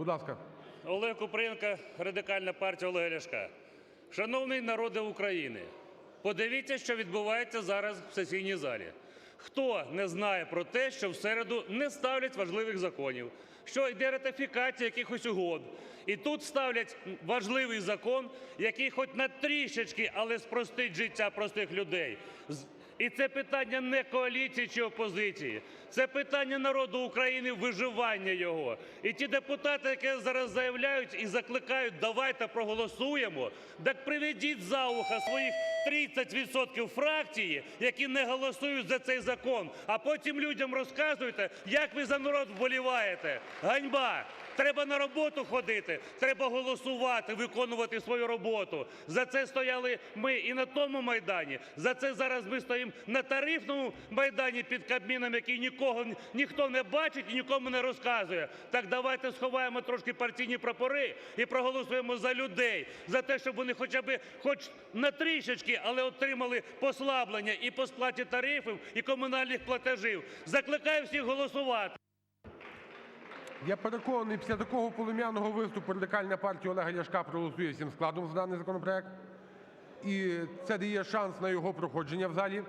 Будь ласка. Олег Купрієнко, Радикальна партія Олега Ляшка. Шановний народе України, подивіться, що відбувається зараз в сесійній залі. Хто не знає про те, що в середу не ставлять важливих законів, що йде ратифікація якихось угод. І тут ставлять важливий закон, який хоч на трішечки, але спростить життя простих людей. І це питання не коаліції чи опозиції, це питання народу України, виживання його. І ті депутати, які зараз заявляють і закликають, давайте проголосуємо, так приведіть за ухо своїх 30% фракції, які не голосують за цей закон, а потім людям розказуєте, як ви за народ вболіваєте. Ганьба! Треба на роботу ходити, треба голосувати, виконувати свою роботу. За це стояли ми і на тому майдані. За це зараз ми стоїмо на тарифному майдані під Кабміном, який нікого ніхто не бачить і нікому не розказує. Так давайте сховаємо трошки партійні прапори і проголосуємо за людей, за те, щоб вони хоча б хоч на трішечки, але отримали послаблення і по сплаті тарифів, і комунальних платежів. Закликаю всіх голосувати. Я переконаний, після такого полум'яного виступу Радикальна партія Олега Ляшка проголосує всім складом за даний законопроект. І це дає шанс на його проходження в залі.